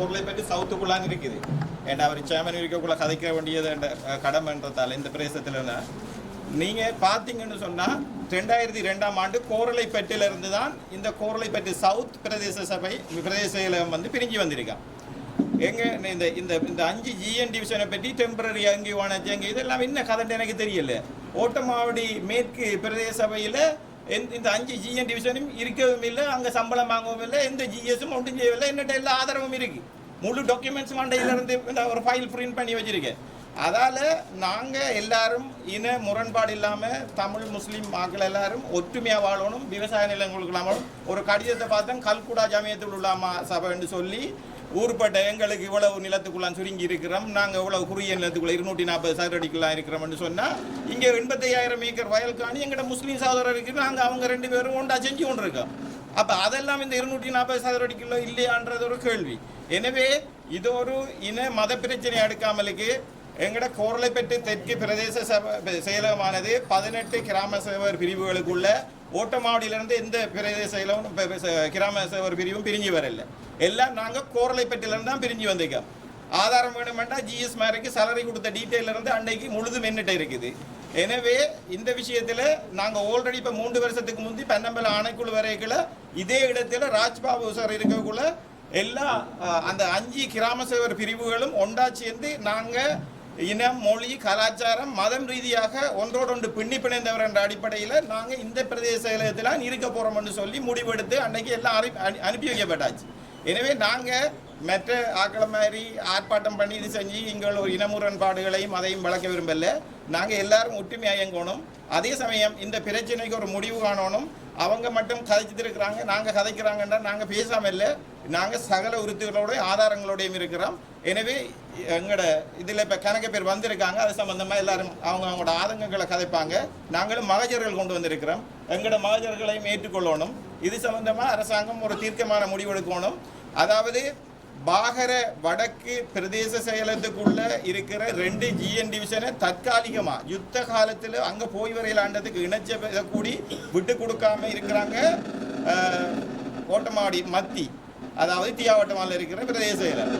கோர்லை பற்றி சவுத்துக்குள்ளான் இருக்குது ஏன்னா அவர் சேமன் இருக்கக்குள்ள கதைக்க வேண்டியது என்ற, அஹ், கடமைன்றதால இந்த பிரதேசத்துல நீங்க பாத்தீங்கன்னு சொன்னா ரெண்டாயிரத்தி ரெண்டாம் ஆண்டு கோரளைப்பேட்டில இருந்து தான் இந்த கோரளைப்பேட்டு சவுத் பிரதேச சபை பிரதேச வந்து பிரிஞ்சு வந்திருக்கான் எங்க இந்த இந்த இந்த அஞ்சு ஜிஎன் டிவிஷனை பற்றி டெம்பரரி அங்கே வானச்சு அங்கே இதெல்லாம் என்ன கதை எனக்கு தெரியல ஓட்டமாவடி மேற்கு பிரதேச சபையில் இந்த அஞ்சு ஜிஎன் டிவிஷனும் இருக்கவும் இல்லை அங்கே சம்பளம் வாங்கவும் இல்லை எந்த ஜிஎஸும் ஒன்றும் செய்யவில்லை. என்னட்ட எல்லா ஆதரவும் இருக்கு. முழு டாக்குமெண்ட்ஸ் மண்டையில இருந்து இந்த ஒரு ஃபைல் பிரிண்ட் பண்ணி வச்சிருக்கேன். அதால் நாங்கள் எல்லாரும் இன முரண்பாடு இல்லாமல் தமிழ் முஸ்லீம் மக்கள் எல்லாரும் ஒற்றுமையாக வாழணும் விவசாய நிலங்களுக்கு இல்லாமல் ஒரு கடிதத்தை பார்த்தோம் கல்குடா ஜமியத்தில் உள்ளாமா சபைன்னு சொல்லி ஊர்பட்ட எங்களுக்கு இவ்வளவு நிலத்துக்குள்ளாம் சுருங்கி இருக்கிறோம். நாங்கள் இவ்வளவு குறுகிய நிலத்துக்குள்ள இருநூற்றி நாற்பது சதுரடிக்குள்ளாம் இருக்கிறோம்னு சொன்னால் இங்கே எண்பத்தையாயிரம் ஏக்கர் வயல் காணி எங்கட முஸ்லீம் சகோதரருக்கு நாங்கள் அவங்க ரெண்டு பேரும் ஒன்றா செஞ்சு கொண்டு இருக்கோம் அப்போ அதெல்லாம் இந்த இருநூற்றி நாற்பது சதுரடிக்குள்ள இல்லையான்றது ஒரு கேள்வி. எனவே இது ஒரு இன மத பிரச்சனை எடுக்காமலுக்கு எங்கட கோரளைப்பட்டு தெற்கு பிரதேச சபை செயலகமானது பதினெட்டு கிராம சேவர் பிரிவுகளுக்குள்ள ஓட்டமாவடியிலிருந்து எந்த பிரதேச கிராம ஒரு பிரிவும் பிரிஞ்சு வரல. எல்லாம் நாங்கள் கோரளைப்பட்டிலிருந்து தான் பிரிஞ்சு வந்திருக்கோம். ஆதாரம் வேணுமெண்டா ஜிஎஸ் மாருக்கு சலரி கொடுத்த டீட்டெயில் இருந்து அன்னைக்கு முழுதும் என்னட்ட இருக்குது. எனவே இந்த விஷயத்தில் நாங்கள் ஆல்ரெடி இப்போ மூன்று வருஷத்துக்கு முந்தி பன்னம்பல ஆணைக்குழு வரைக்குள்ள இதே இடத்துல ராஜ்பாபு சார் இருக்கக்குள்ள எல்லா அந்த அஞ்சு கிராம சேவர் பிரிவுகளும் ஒன்றா சேர்ந்து நாங்கள் இனம் மொழி கலாச்சாரம் மதம் ரீதியாக ஒன்றோடொன்று பின்னி பிணைந்தவர் என்ற அடிப்படையில் நாங்கள் இந்த பிரதேச செயலகத்தில் இருக்க போகிறோம்னு சொல்லி முடிவெடுத்து அன்னைக்கு எல்லாம் அனுப்பி அனுப்பி வைக்கப்பட்டாச்சு. எனவே நாங்கள் மற்ற ஆக்களை மாதிரி ஆர்ப்பாட்டம் பண்ணி இது செஞ்சு எங்கள் ஒரு இனமுரண்பாடுகளையும் அதையும் வளர்க்க விரும்பல. நாங்கள் எல்லாரும் ஒற்றுமையாக இயங்கணும் அதே சமயம் இந்த பிரச்சனைக்கு ஒரு முடிவு காணணும். அவங்க மட்டும் கதைச்சிட்டு இருக்கிறாங்க நாங்கள் கதைக்கிறாங்கன்னா நாங்கள் பேசாமல் இல்லை. நாங்கள் சகல உறுத்துகளோட ஆதாரங்களோடையும் இருக்கிறோம். எனவே எங்களோட இதில் இப்போ கணக்கு பேர் வந்திருக்காங்க. அது சம்மந்தமாக எல்லாரும் அவங்க அவங்களோட ஆதங்கங்களை கதைப்பாங்க. நாங்களும் மகஜர்கள் கொண்டு வந்திருக்கிறோம். எங்களோட மகஜர்களையும் ஏற்றுக்கொள்ளணும். இது சம்மந்தமாக அரசாங்கம் ஒரு தீர்க்கமான முடிவு எடுக்கணும் அதாவது பாகர வடக்கு பிரதேச செயலத்துக்குள்ள இருக்கிற ரெண்டு ஜிஎன் டிவிஷனை தற்காலிகமா யுத்த காலத்துல அங்க போய் வரையிலாண்டதுக்கு இணைச்ச கூடி விட்டு கொடுக்காம இருக்கிறாங்க ஓட்டமாடி மத்தி அதாவது தியாவட்டமால இருக்கிற பிரதேச செயலர்.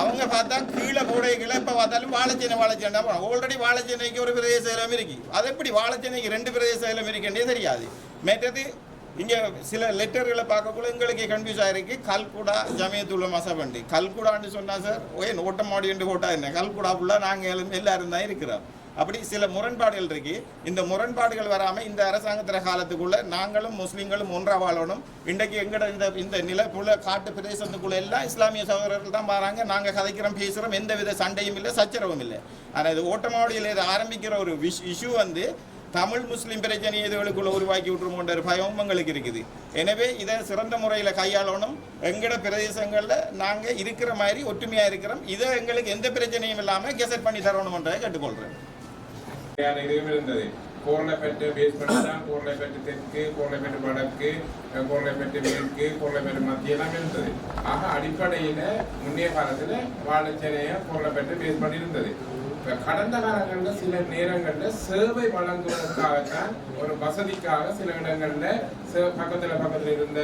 அவங்க பார்த்தா கீழே கூடைகளை இப்போ பார்த்தாலும் வாழைச்சேனை வாழைச்சேனா ஆல்ரெடி வாழைச்சேனைக்கு ஒரு பிரதேச செயலம் இருக்கு. அது எப்படி வாழைச்சேனைக்கு ரெண்டு பிரதேச செயலம் இருக்குன்றே தெரியாது. மற்றது இங்கே சில லெட்டர்களை பார்க்கக்குள்ள எங்களுக்கு கன்ஃபியூஸ் ஆயிருக்கு. கல்குடா ஜமியத்துள்ள மசபண்டி கல்குடான்னு சொன்னால் சார் ஏன் ஓட்டமாடி என்று போட்டா என்ன? கல்குடா ஃபுல்லாக நாங்கள் எல்லாரும் தான் இருக்கிறோம். அப்படி சில முரண்பாடுகள் இருக்கு. இந்த முரண்பாடுகள் வராமல் இந்த அரசாங்கத்திற காலத்துக்குள்ள நாங்களும் முஸ்லீம்களும் ஒன்றா வாழணும். இன்றைக்கு எங்கட இந்த இந்த நிலப்புல காட்டு பிரதேசத்துக்குள்ள எல்லாம் இஸ்லாமிய சகோதரர்கள் தான் வராங்க. நாங்கள் கதைக்கிறோம் பேசுகிறோம் எந்த வித சண்டையும் இல்லை சச்சரவும் இல்லை. ஆனால் இது ஓட்டமாவடியில் இதை ஆரம்பிக்கிற ஒரு விஷ் இஷ்யூ வந்து தமிழ் முஸ்லீம் பிரச்சனை இதுகளுக்குள்ள உருவாக்கி விட்டுருமோன்ற ஒரு பயம் எங்களுக்கு இருக்குது. எனவே இதை சிறந்த முறையில் கையாளணும். எங்கட பிரதேசங்களில் நாங்கள் இருக்கிற மாதிரி ஒற்றுமையாக இருக்கிறோம். இதை எங்களுக்கு எந்த பிரச்சனையும் இல்லாமல் கெசட் பண்ணி தரணுன்றதை கேட்டுக்கொள்கிறேன் இதுவும் இருந்தது கோரளைப்பேட்டை பேஸ் பண்ணி தான். கோரளைப்பேட்டை தெற்கு கோரளைப்பேட்டை வடக்கு அஹ் மேற்கு கோரளைப்பேட்டை மத்திய எல்லாம் இருந்தது ஆக அடிப்படையில முன்னைய காலத்துல வாழைச்சேனைய கோரளைப்பேட்டை பேஸ் பண்ணி இருந்தது. இப்போ கடந்த காலங்களில் சில நேரங்கள்ல சேவை வழங்குவதற்காகத்தான் ஒரு வசதிக்காக சில இடங்கள்ல சே- பக்கத்துல பக்கத்துல இருந்த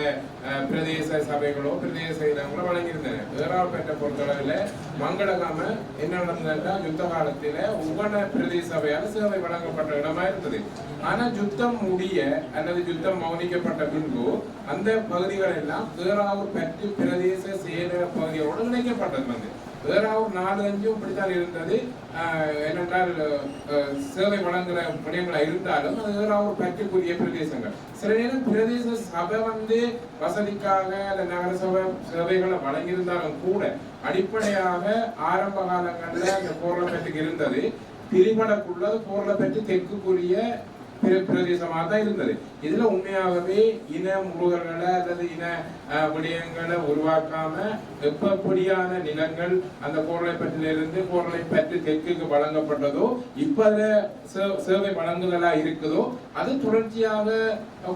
அஹ், பிரதேச சபைகளோ பிரதேச இடங்களோ வழங்கியிருந்தன. வேறாப்பேட்டை பொறுத்தளவில் மங்களகாம என்ன நடந்ததுன்னா யுத்த காலத்தில் உபன பிரதேச சபையால் சேவை வழங்கப்பட்ட இடமா இருந்தது. ஆனா யுத்தம் முடிய அல்லது யுத்தம் மௌனிக்கப்பட்ட பின்பு அந்த பகுதிகள் எல்லாம் வேறாவூர் பற்றி பிரதேச சேர பகுதியோடு இணைக்கப்பட்டது வந்து. வேறாவூர் நாலு அஞ்சும் இப்படித்தான் இருந்தது. ஆஹ் ஏனென்றால் சேவை வழங்குற விடயங்களா இருந்தாலும் அது வேறாவூர் பற்றிக்குரிய பிரதேசங்கள். சில நேரம் பிரதேச சபை வந்து வசதிக்காக அந்த சேவைகளை வழங்கியிருந்தாலும் கூட அடிப்படையாக ஆரம்ப காலங்களில் அந்த போர்லப்பேட்டுக்கு இருந்தது. பிரிபடக்குள்ளது போர்லப்பேட்டு தெற்குக்குரிய பிரதேசமாக தான் இருந்தது. இதுல உண்மையாகவே இன முருகர்களை அல்லது இன விடயங்களை உருவாக்காம எப்படியான நிலங்கள் அந்த கோரளைப்பட்டிலிருந்து கோரளைப்பட்டு தெற்குக்கு வழங்கப்பட்டதோ இப்ப சேவை வழங்குதலா இருக்குதோ அது தொடர்ச்சியாக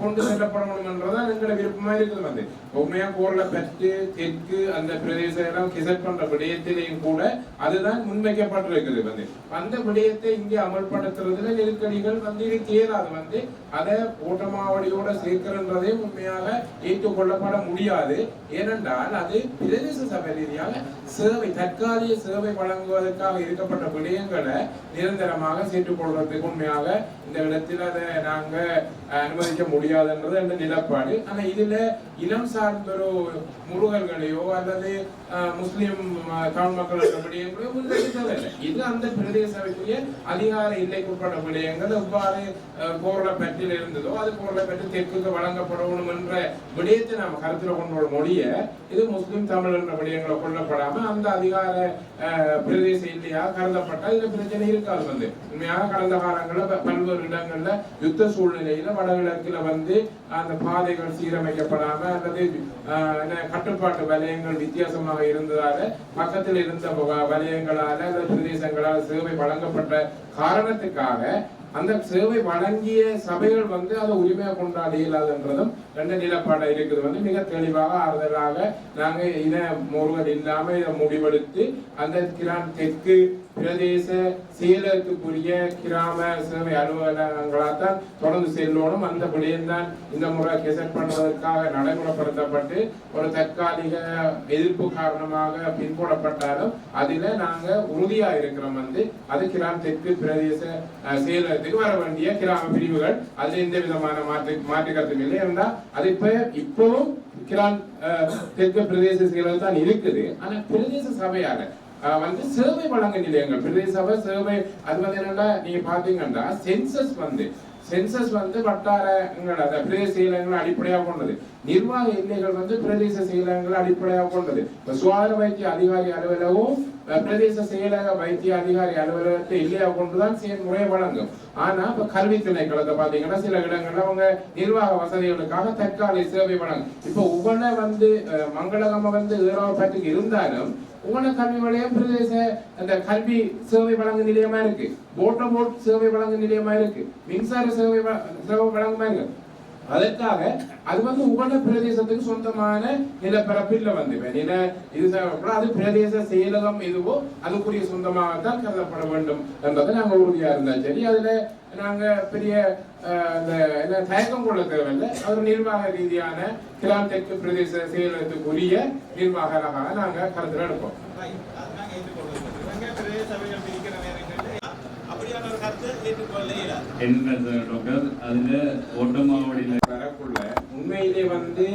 கொண்டு செல்லப்படணும் என்றதான் எங்களோட விருப்பமா இருக்குது வந்து. உண்மையா கோரளைப்பட்டு தெற்கு அந்த பிரதேச எல்லாம் கிசட் பண்ற விடயத்திலையும் கூட அதுதான் முன்வைக்கப்பட்டிருக்குது வந்து. அந்த விடயத்தை இங்கே அமல்படுத்துறதுல நெருக்கடிகள் வந்து இருக்கு அது வந்து. அதை ஓட்டமாவடியோட சேர்க்கிறன்றதே உண்மையாக ஏற்றுக்கொள்ளப்பட முடியும். முடியாது. ஏனென்றால் அது பிரதேச சபை ரீதியாக சேவை தற்காலிக சேவை வழங்குவதற்காக இருக்கப்பட்ட விடயங்களை நிரந்தரமாக சேர்த்துக் கொள்வதற்கு உண்மையாக இந்த இடத்தில் அதை நாங்க அனுமதிக்க முடியாதுன்றது என்ற நிலப்பாடு. ஆனா இதுல இனம் சார்ந்த ஒரு முருகர்களையோ அல்லது முஸ்லிம் தமிழ் மக்களோட விடயங்களோ முன்வைக்கவில்லை இது அந்த பிரதேச சபைக்குரிய அதிகார எல்லைக்குட்பட்ட விடயங்கள் எவ்வாறு அஹ், கோரளப்பற்றில் இருந்ததோ அது கோரளப்பற்று தெற்குக்கு வழங்கப்படணும் என்ற விடயத்தை நாம் கருத்தில் கொண்டு மொழிய இது முஸ்லிம் தமிழ் என்ற விடயங்களை கொள்ளப்படாம அந்த அதிகார பிரதேச இல்லையா கருதப்பட்டால் இந்த பிரச்சனை இருக்காது வந்து. உண்மையாக கடந்த காலங்களில் பல்வேறு இடங்கள்ல யுத்த சூழ்நிலையில வடகிழக்குல வந்து அந்த பாதைகள் சீரமைக்கப்படாம அல்லது என்ன, கட்டுப்பாட்டு வலயங்கள் வித்தியாசமாக இருந்ததால பக்கத்தில் இருந்த வ- வலயங்களால அல்லது பிரதேசங்களால் சேவை வழங்கப்பட்ட காரணத்துக்காக அந்த சேவை வழங்கிய சபைகள் வந்து அதை உரிமையாக கொண்டாட இயலாதுன்றதும் ரெண்டு நிலப்பாடு இருக்குது. வந்து மிக தெளிவாக ஆறுதலாக நாங்கள் இன முருகல் இல்லாமல் இதை முடிவெடுத்து அந்த கிரான் தெற்கு பிரதேச செயலகத்துக்குரிய கிராம சேவை அலுவலகங்களாத்தான் தொடர்ந்து செல்லணும் அந்த விடயம்தான் இந்த முறை கெசட் பண்ணுவதற்காக நடைமுறைப்படுத்தப்பட்டு ஒரு தற்காலிக எதிர்ப்பு காரணமாக பின்போடப்பட்டாலும் அதில் நாங்க உறுதியா இருக்கிறோம் வந்து அது கிராம் தெற்கு பிரதேச அஹ், செயலகத்துக்கு வர வேண்டிய கிராம பிரிவுகள். அதில் எந்த விதமான மாற்று மாற்று இல்லை. இருந்தால் அது இப்ப இப்போவும் கிரான் தெற்கு பிரதேச செயலகம் தான் இருக்குது. ஆனா பிரதேச சபையால வந்து சேவை வழங்க நிலையங்கள் பிரதேச சபை சேவை அது வந்து என்னன்னா நீங்க பாத்தீங்கன்னா சென்சஸ் வந்து சென்சஸ் வந்து வட்டாரங்கள் அந்த பிரதேச செயலகங்களை அடிப்படையாக கொண்டது நிர்வாக எல்லைகள் வந்து பிரதேச செயலகங்களை அடிப்படையாக கொண்டது. இப்ப சுகாதார வைத்திய அதிகாரி அலுவலகம் பிரதேச செயலக வைத்திய அதிகாரி அலுவலகத்தை எல்லையாக கொண்டுதான் செயல்முறை வழங்கும். ஆனா இப்ப கல்வி திணைக்களத்தை பாத்தீங்கன்னா சில இடங்கள்ல அவங்க நிர்வாக வசதிகளுக்காக தற்காலிக சேவை வழங்கும். இப்ப உவனை வந்து மங்களகம் மங்களகம வந்து ஏறாவப்பட்டுக்கு இருந்தாலும் உகன கல்வி வலயம் பிரதேச அந்த கல்வி சேவை வழங்கு நிலையமா இருக்கு. போட்டோ போட் சேவை வழங்கு நிலையமா இருக்கு. மின்சார சேவை வ- சேவை வழங்குமா இருக்கு. அதற்காக அது வந்து உகண்ட பிரதேசத்துக்கு சொந்தமான நிலப்பரப்பில் வந்து. இப்ப நில இது அது பிரதேச செயலகம் எதுவோ அதுக்குரிய சொந்தமாகத்தான் கருதப்பட வேண்டும் என்பதை நாங்க உறுதியா இருந்தா சரி. அதுல நாங்க பெரிய அஹ், அந்த என்ன தயக்கம் கொள்ள தேவையில்லை. அது ஒரு நிர்வாக ரீதியான கிளாம் தெற்கு பிரதேச செயலகத்துக்குரிய நிர்வாக நாங்க கருத்துல எடுப்போம் Right. அது நாங்க ஏற்றுக்கொள்வது. இவங்க பிரதேச சபைகள் பிரிக்கிற நேரங்களில் அப்படியான ஒரு கருத்தை ஏற்றுக்கொள்ள இயலாது. என்ன டாக்டர் அதுல ஓட்டமாவடியில வரக்குள்ள உண்மையிலே வந்து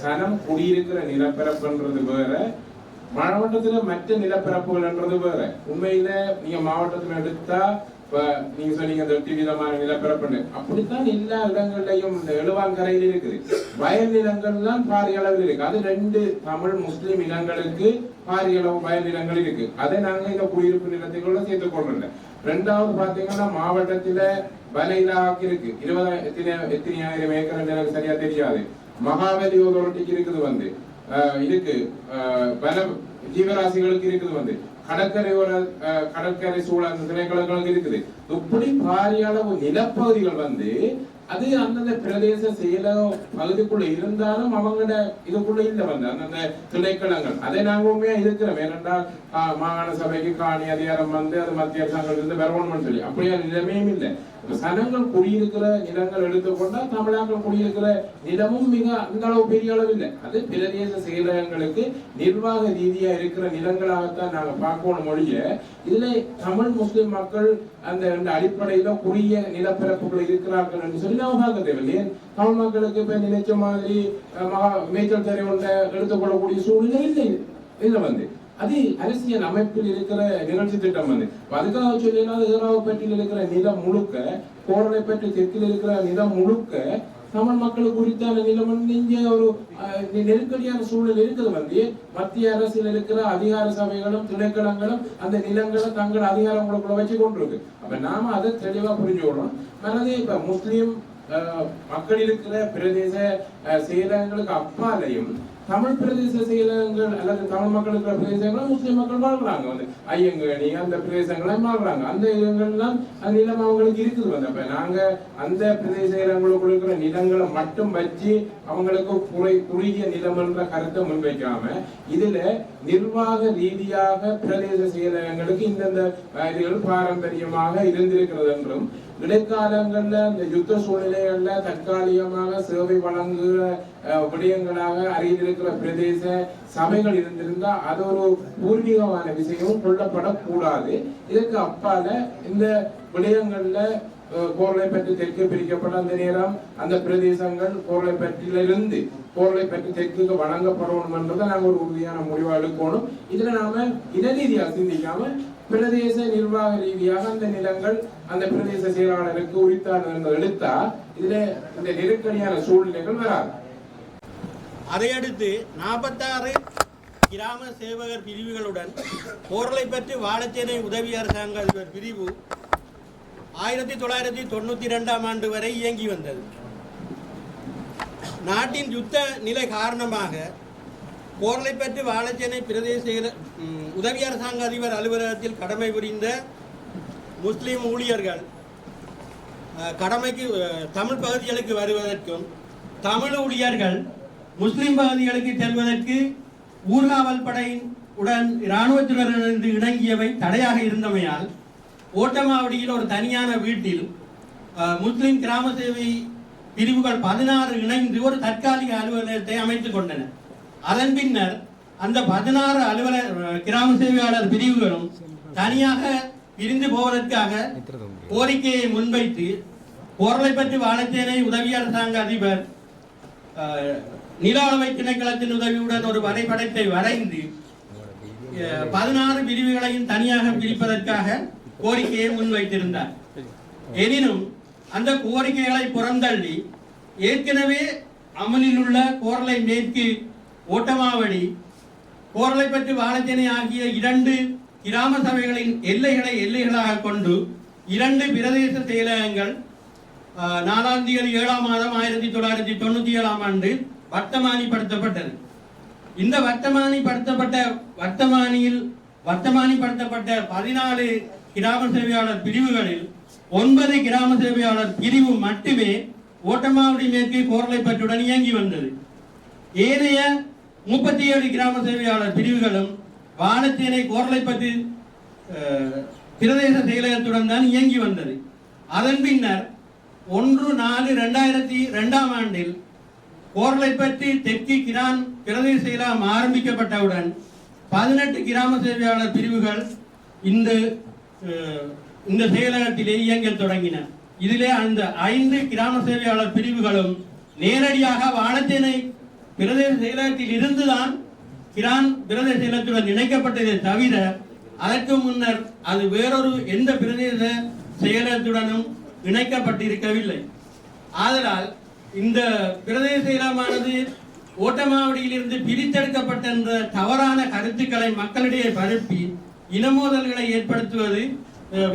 சனம் குடியிருக்கிற நிலப்பரப்புன்றது வேற மாவட்டத்துல மற்ற நிலப்பரப்புகள்ன்றது வேற. உண்மையில நீங்க மாவட்டத்துல எடுத்தா இப்ப நீங்க சொன்னீங்க இந்த எட்டு விதமான நிலப்பரப்புன்னு. அப்படித்தான் எல்லா இடங்கள்லயும் இந்த எழுவாங்கரையில் இருக்குது. வயல் நிலங்கள் தான் பாரிய அளவில் இருக்கு. அது ரெண்டு தமிழ் முஸ்லிம் இனங்களுக்கு பாரிய அளவு வயல் நிலங்கள் இருக்கு. அதை நாங்க இந்த குடியிருப்பு நிலத்துக்குள்ள சேர்த்துக் கொள்ளல ரெண்டாவது பாத்தீங்கன்னா மாவட்டத்துல வலையிலாக்கு இருக்கு இருபதாயிரம் எத்தனை ஆயிரம் ஏக்கர் எனக்கு சரியா தெரியாது. மகாவலி ஒருவட்டிக்கு இருக்குது வந்து. அஹ், இருக்கு. அஹ், ஜீவராசிகளுக்கு இருக்குது வந்து. கடற்கரையோர கடற்கரை சூழல் திணைக்களங்களுக்கு இருக்குது. இப்படி பாரிய அளவு நிலப்பகுதிகள் வந்து அது அந்தந்த பிரதேச செயல பகுதிக்குள்ள இருந்தாலும் அவங்களோட இதுக்குள்ள இல்ல வந்து அந்தந்த திணைக்களங்கள். அதை நாங்க உண்மையா இருக்கிறோம் ஏனென்றால் ஆஹ், மாகாண சபைக்கு காணி அதிகாரம் வந்து அது மத்திய அரசாங்கம் இருந்து வரணும்னு சொல்லி. அப்படியே நிலைமையும் இல்லை. சனங்கள் குடியிருக்கிற நிலங்கள் எடுத்துக்கொண்டா தமிழாக்கள் குடியிருக்கிற நிலமும் மிக அந்த அளவு பெரிய அளவு இல்லை அது பிரதேச செயலகங்களுக்கு நிர்வாக ரீதியா இருக்கிற நிலங்களாகத்தான் நாங்க பார்க்கணும் மொழிய இதுல தமிழ் முஸ்லிம் மக்கள் அந்த ரெண்டு அடிப்படையில குறுகிய நிலப்பரப்புகள் இருக்கிறார்கள் என்று சொல்லி நான் பார்க்க தேவையில்லை. தமிழ் மக்களுக்கு இப்ப நினைச்ச மாதிரி மேய்ச்சல் தரை ஒன்றை எடுத்துக்கொள்ளக்கூடிய சூழ்நிலை இல்லை. இதுல வந்து. அது அரசியல் அமைப்பில் இருக்கிற நிகழ்ச்சி திட்டம் வந்து அதுக்காக சொல்லினால் ஈராவுப்பேட்டில் இருக்கிற நிலம் முழுக்க கோரளைப்பேட்டை தெற்கில் இருக்கிற நிலம் முழுக்க தமிழ் மக்களுக்கு குறித்தான நிலம் வந்து இங்கே ஒரு அஹ், நெருக்கடியான சூழல் இருக்குது வந்து. மத்திய அரசில் இருக்கிற அதிகார சபைகளும் திணைக்களங்களும் அந்த நிலங்களும் தங்கள் அதிகாரங்களுக்குள்ள வச்சு கொண்டிருக்கு. அப்ப நாம அதை தெளிவா புரிஞ்சு கொள்ளணும். மனதே இப்ப முஸ்லீம் மக்கள் இருக்கிற பிரதேச செயலகங்களுக்கு அப்பாலையும் தமிழ் பிரதேச செயலகங்கள் அல்லது தமிழ் மக்கள் இருக்கிற பிரதேசங்களும் முஸ்லிம் மக்கள் வாழ்றாங்க. வந்து ஐயங்கணி அந்த பிரதேசங்களையும் வாழ்றாங்க. அந்த இடங்கள்லாம் அந்த நிலம் அவங்களுக்கு இருக்குது. வந்து அப்ப நாங்க அந்த பிரதேச செயலகங்களுக்குள்ள இருக்கிற நிலங்களை மட்டும் வச்சு அவங்களுக்கு குறை குறுகிய நிலம் என்ற கருத்தை முன்வைக்காம இதுல நிர்வாக ரீதியாக பிரதேச செயலகங்களுக்கு இந்தந்த இதுகள் பாரம்பரியமாக இருந்திருக்கிறது என்றும் இடைக்காலங்கள்ல இந்த யுத்த சூழ்நிலைகள்ல தற்காலிகமாக சேவை வழங்குகிற விடயங்களாக அருகில் இருக்கிற பிரதேச சபைகள் இருந்திருந்தா அது ஒரு பூர்வீகமான விஷயம் கொள்ளப்படக்கூடாது. இதற்கு அப்பால இந்த விடயங்கள்ல அஹ், பற்றி தெற்கு பிரிக்கப்பட்ட அந்த நேரம் அந்த பிரதேசங்கள் கோரளைப்பற்றிலிருந்து பற்றி தெற்குக்கு வழங்கப்படணும் என்றதை நாங்கள் ஒரு உறுதியான முடிவாக எடுக்கணும். இதுல நாம இனநீதியா சிந்திக்காம பிரதேச நிர்வாக ரீதியாக அந்த நிலங்கள் அந்த பிரதேச செயலாளருக்கு உரித்தான எடுத்தா இதுல இந்த நெருக்கடியான சூழ்நிலைகள் வராது. அதையடுத்து நாற்பத்தாறு கிராம சேவகர் பிரிவுகளுடன் போர்லை பெற்று வாழச்சேனை உதவி அரசாங்க அதிபர் பிரிவு ஆயிரத்தி தொள்ளாயிரத்தி தொண்ணூற்றி ரெண்டாம் ஆண்டு வரை இயங்கி வந்தது. நாட்டின் யுத்த நிலை காரணமாக போர்லை வாழைச்சேனை பிரதேச உதவி அரசாங்க அதிபர் அலுவலகத்தில் கடமை புரிந்த முஸ்லீம் ஊழியர்கள் கடமைக்கு தமிழ் பகுதிகளுக்கு வருவதற்கும் தமிழ் ஊழியர்கள் முஸ்லிம் பகுதிகளுக்கு செல்வதற்கு ஊர்காவல் படையின் உடன் இராணுவத்தினரிலிருந்து இணங்கியவை தடையாக இருந்தமையால் ஓட்டமாவடியில் ஒரு தனியான வீட்டில் முஸ்லீம் முஸ்லிம் கிராம சேவை பிரிவுகள் பதினாறு இணைந்து ஒரு தற்காலிக அலுவலகத்தை அமைத்துக் கொண்டன. அதன் பின்னர் அந்த பதினாறு அலுவலர் கிராம சேவையாளர் பிரிவுகளும் தனியாக பிரிந்து போவதற்காக கோரிக்கையை முன்வைத்து போர்லை பற்றி வாழச்சேனை உதவி அரசாங்க அதிபர் நில அளவை திணைக்களத்தின் உதவியுடன் ஒரு வரைபடத்தை வரைந்து பதினாறு பிரிவுகளையும் தனியாக பிரிப்பதற்காக கோரிக்கையை முன்வைத்திருந்தார். எனினும் அந்த கோரிக்கைகளை புறந்தள்ளி ஏற்கனவே அமலில் உள்ள கோரலை மேற்கு ஓட்டமாவடி கோரளைப்பற்று பற்றி ஆகிய இரண்டு கிராம சபைகளின் எல்லைகளை எல்லைகளாக கொண்டு இரண்டு பிரதேச செயலகங்கள் நாலாம் தேதி ஏழாம் மாதம் ஆயிரத்தி தொள்ளாயிரத்தி தொண்ணூத்தி ஏழாம் ஆண்டு வர்த்தமானிப்படுத்தப்பட்டது. இந்த வர்த்தமானிப்படுத்தப்பட்ட வர்த்தமானியில் வர்த்தமானிப்படுத்தப்பட்ட பதினாலு கிராம சேவையாளர் பிரிவுகளில் ஒன்பது கிராம சேவையாளர் பிரிவு மட்டுமே ஓட்டமாவடி மேற்கு கோரளைப்பற்றுடன் இயங்கி வந்தது. ஏனைய முப்பத்தி ஏழு கிராம சேவையாளர் பிரிவுகளும் வானத்தேனை கோரளைப்பற்று பிரதேச செயலகத்துடன் தான் இயங்கி வந்தது. அதன் பின்னர் ஒன்று நாலு ரெண்டாயிரத்தி ரெண்டாம் ஆண்டில் கோரளைப்பற்றி தெற்கு கிரான் பிரதேச செயலகம் ஆரம்பிக்கப்பட்டவுடன் பதினெட்டு கிராம சேவையாளர் பிரிவுகள் இந்த இந்த செயலகத்திலே இயங்கத் தொடங்கின. இதிலே அந்த ஐந்து கிராம சேவையாளர் பிரிவுகளும் நேரடியாக வாழத்தேனை பிரதேச செயலகத்தில் இருந்துதான் கிரான் பிரதேச செயலகத்துடன் இணைக்கப்பட்டதை தவிர அதற்கு முன்னர் அது வேறொரு எந்த பிரதேச செயலகத்துடனும் இணைக்கப்பட்டிருக்கவில்லை. ஆதலால் இந்த பிரதேச செயலகமானது ஓட்டமாவடியிலிருந்து பிரித்தெடுக்கப்பட்ட என்ற தவறான கருத்துக்களை மக்களிடையே பரப்பி இனமோதல்களை ஏற்படுத்துவது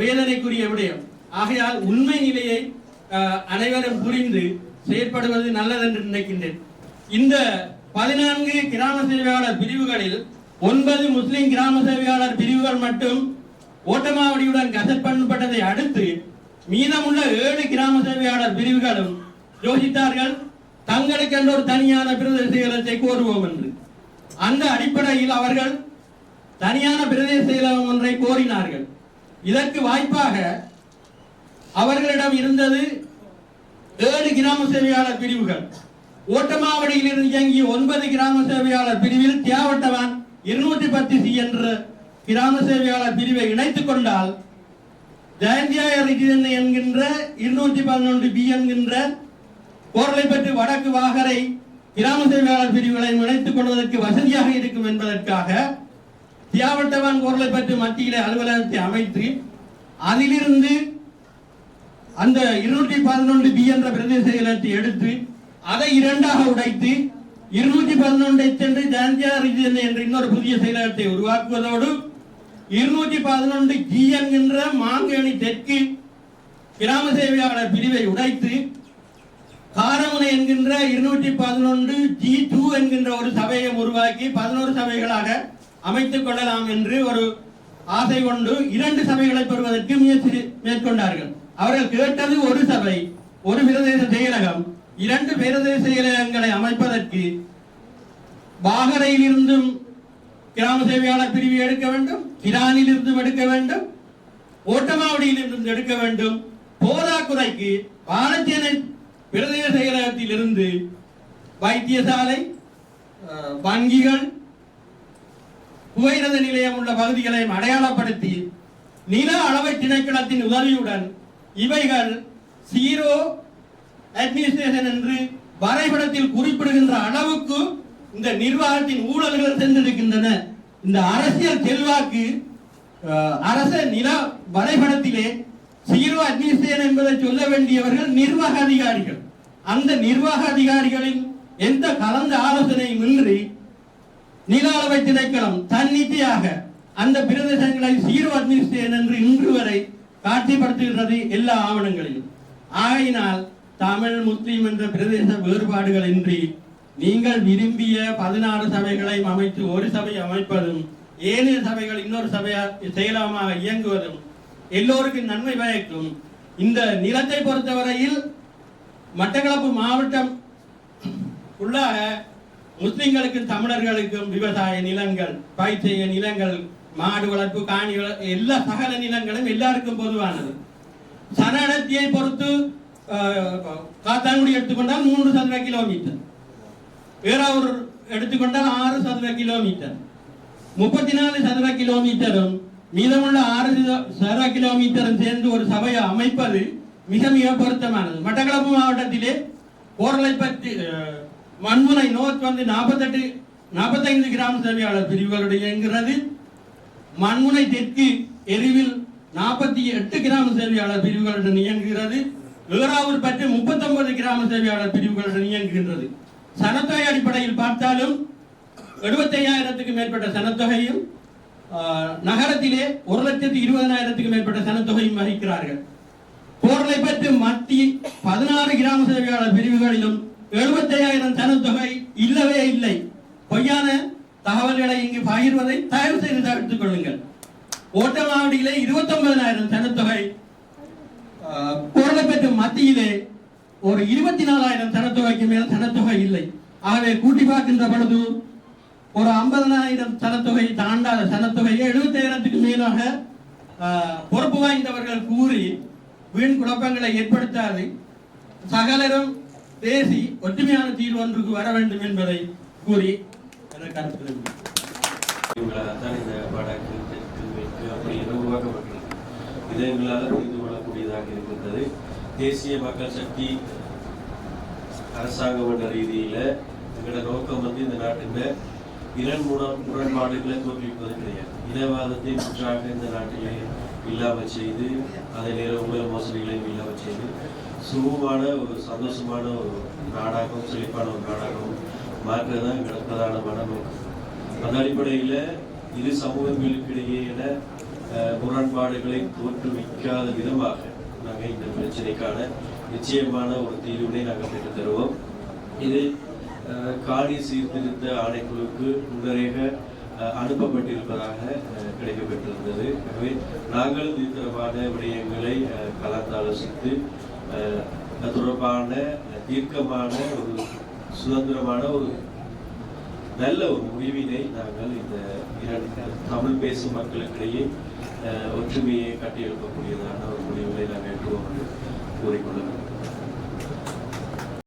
வேதனைக்குரிய விடயம். ஆகையால் உண்மை நிலையை அனைவரும் புரிந்து செயற்படுவது நல்லதென்று நினைக்கின்றேன். இந்த பதினான்கு கிராம சேவையாளர் பிரிவுகளில் ஒன்பது முஸ்லிம் கிராம சேவையாளர் பிரிவுகள் மட்டும் ஓட்டமாவடியுடன் கசட் பண்ணப்பட்டதை அடுத்து மீதமுள்ள ஏழு கிராம சேவையாளர் பிரிவுகளும் யோசித்தார்கள் தங்களுக்கென்று ஒரு தனியான பிரதேச செயலத்தை கோருவோம் என்று. அந்த அடிப்படையில் அவர்கள் தனியான பிரதேச செயலகம் ஒன்றை கோரினார்கள். இதற்கு வாய்ப்பாக அவர்களிடம் இருந்தது ஏழு கிராம சேவையாளர் பிரிவுகள். ஓட்டமாவடியில் இருந்து இயங்கிய ஒன்பது கிராம சேவையாளர் பிரிவில் தியாவட்டவன் இருநூற்றி பத்து சி என்ற கிராம சேவையாளர் பிரிவை இணைத்துக் கொண்டால் ஜெயந்தியாய என்கின்ற இருநூற்றி பதினொன்று பி என்கின்ற கோரளைப்பட்டு வடக்கு வாகரை கிராம சேவையாளர் பிரிவுகளை இணைத்துக் கொள்வதற்கு வசதியாக இருக்கும் என்பதற்காக தியாவட்டவான் கோரளைப்பட்டு மத்தியிலே அலுவலகத்தை அமைத்து அதிலிருந்து அந்த இருநூற்றி பதினொன்று பி என்ற பிரதேச எடுத்து அதை இரண்டாக உடைத்து இருநூற்றி பதினொன்றை சென்று ஜான்ஜியா என்ற இன்னொரு புதிய செயலகத்தை உருவாக்குவதோடு இருநூற்றி பதினொன்று ஜி என்கின்ற மாங்கேணி தெற்கு கிராம சேவையாளர் பிரிவை உடைத்து காரமுனை என்கின்ற இருநூற்றி பதினொன்று ஜி டூ என்கின்ற ஒரு சபையை உருவாக்கி பதினோரு சபைகளாக அமைத்துக் கொள்ளலாம் என்று ஒரு ஆசை கொண்டு இரண்டு சபைகளை பெறுவதற்கு முயற்சி மேற்கொண்டார்கள். அவர்கள் கேட்டது ஒரு சபை ஒரு பிரதேச செயலகம் இரண்டு பிரதேச செயலகங்களை அமைப்பதற்கு பாகரையில் இருந்தும் கிராம சேவையாளர் பிரிவு எடுக்க வேண்டும் கிரானில் இருந்தும் எடுக்க வேண்டும் ஓட்டமாவடியில் இருந்தும் எடுக்க வேண்டும். போதாக்குறைக்கு வாழைச்சேனை பிரதேச செயலகத்திலிருந்து வைத்தியசாலை வங்கிகள் புகையிரத நிலையம் உள்ள பகுதிகளையும் அடையாளப்படுத்தி நில அளவை திணைக்களத்தின் உதவியுடன் இவைகள் சீரோ அட்மினிஸ்ட்ரேஷன் என்று வரைபடத்தில் குறிப்பிடுகின்ற அளவுக்கு இந்த நிர்வாகத்தின் ஊழல்கள் சென்றிருக்கின்றன. இந்த அரசியல் செல்வாக்கு அரச நில வரைபடத்திலே சீரோ அட்மினிஸ்ட்ரேஷன் என்பதை சொல்ல வேண்டியவர்கள் நிர்வாக அதிகாரிகள். அந்த நிர்வாக அதிகாரிகளின் எந்த கலந்த ஆலோசனையும் இன்றி நில அளவை திணைக்களம் தன்னிச்சையாக அந்த பிரதேசங்களை சீரோ அட்மினிஸ்ட்ரேஷன் என்று இன்று வரை காட்சிப்படுத்துகின்றது எல்லா ஆவணங்களிலும். ஆகையினால் தமிழ் முஸ்லிம் என்ற பிரதேச வேறுபாடுகள் இன்றி நீங்கள் விரும்பிய பதினாறு சபைகளை அமைத்து ஒரு சபை அமைப்பதும் ஏனைய சபைகள் இன்னொரு சபையா செயலமாக இயங்குவதும் எல்லோருக்கும் நன்மை பயக்கும். இந்த நிலத்தை பொறுத்தவரையில் மட்டக்களப்பு மாவட்டம் உள்ளாக முஸ்லிம்களுக்கும் தமிழர்களுக்கும் விவசாய நிலங்கள் பயிற்சிய நிலங்கள் மாடு வளர்ப்பு காணி வளர்ப்பு எல்லா சகல நிலங்களும் எல்லாருக்கும் பொதுவானது. சன பொறுத்து காத்தான்குடி எடுத்துக்கொண்டால் மூன்று சதுர கிலோமீட்டர் வேறாவூர் எடுத்துக்கொண்டால் ஆறு சதுர கிலோமீட்டர் முப்பத்தி நாலு சதுர கிலோமீட்டரும் மீதமுள்ள ஆறு சதுர- கிலோமீட்டரும் சேர்ந்து ஒரு சபையை அமைப்பது மிக மிக பொருத்தமானது. மட்டக்களப்பு மாவட்டத்திலே கோரலை பற்றி மண்முனை நோர்த் வந்து நாற்பத்தெட்டு நாற்பத்தைந்து கிராம சேவையாளர் பிரிவுகளுடைய இயங்குகிறது. மண்முனை தெற்கு எரிவில் நாற்பத்தி எட்டு கிராம சேவையாளர் பிரிவுகளுடன் இயங்குகிறது. ஏறாவூர் பற்றி முப்பத்தொன்பது கிராம சேவையாளர் பிரிவுகளுடன் இயங்குகின்றது. சனத்தொகை அடிப்படையில் பார்த்தாலும் எழுபத்தையாயிரத்துக்கு மேற்பட்ட சனத்தொகையும் ஆஹ், நகரத்திலே ஒரு லட்சத்தி இருபதனாயிரத்துக்கு மேற்பட்ட சனத்தொகையும் வகிக்கிறார்கள். போர்களை பற்றி மத்தி பதினாறு கிராம சேவையாளர் பிரிவுகளிலும் எழுபத்தையாயிரம் சனத்தொகை இல்லவே இல்லை. பொய்யான தகவல்களை இங்கு பகிர்வதை தயவு செய்து தவிர்த்துக் கொள்ளுங்கள். ஓட்டமாவடியிலே இருபத்தொன்பதாயிரம் சனத்தொகை பொருளைப்பற்று மத்தியிலே ஒரு இருபத்தி நாலாயிரம் தனத்தொகைக்கு மேல் தனத்தொகை இல்லை. ஆகவே கூட்டி பார்க்கின்ற பொழுது ஒரு ஐம்பதனாயிரம் சனத்தொகை தாண்டாத சனத்தொகையை எழுபத்தாயிரத்துக்கு மேலாக ஆஹ், பொறுப்பு வாய்ந்தவர்கள் கூறி வீண் குழப்பங்களை ஏற்படுத்தாது. சகலரும் பேசி ஒற்றுமையான தீர்வு ஒன்றுக்கு வர வேண்டும் என்பதை கூறி எனக்கு கருத்து இந்த வடக்கு அப்படி என உருவாக்கப்பட்டிருக்கு இதை எங்களால் கூடியதாக இருக்கின்றது. தேசிய மக்கள் சக்தி அரசாங்கம் என்ற ரீதியில் எங்களோட நோக்கம் வந்து இந்த நாட்டில் இரண் மூலம் முரண்பாடுகளை தோற்றுவிப்பது கிடையாது. இனவாதத்தை முற்றாக இந்த நாட்டிலே இல்லாமல் செய்து அதே நேரம் உங்கள் மோசடிகளையும் இல்லாமல் செய்து சுகமான ஒரு சந்தோஷமான ஒரு நாடாகவும் செழிப்பான ஒரு நாடாகவும் மாற்றுறது தான் எங்களோட பிரதானமான நோக்கம். அந்த அடிப்படையில் இரு சமூகங்களுக்கிடையேயான அஹ், முரண்பாடுகளை தோற்றுவிக்காத விதமாக நாங்கள் இந்த பிரச்சனைக்கான நிச்சயமான ஒரு தீர்வினை நாங்கள் பெற்று தருவோம் இது காணி சீர்திருத்த ஆணைக்குழுவுக்கு முன்னரேக அனுப்பப்பட்டிருப்பதாக கிடைக்கப்பட்டிருந்தது. ஆகவே நாங்கள் இது தொடர்பான விடயங்களை கலந்தாலோசித்து தொடர்பான தீர்க்கமான ஒரு சுதந்திரமான ஒரு நல்ல ஒரு முடிவினை நாங்கள் இந்த இரண்டு தமிழ் பேசும் மக்களுக்கிடையே ஒற்றுமையை கட்டியெழுப்பக்கூடியதாக ஒரு முடிவுகளை நாங்கள் எட்டுவோம் என்று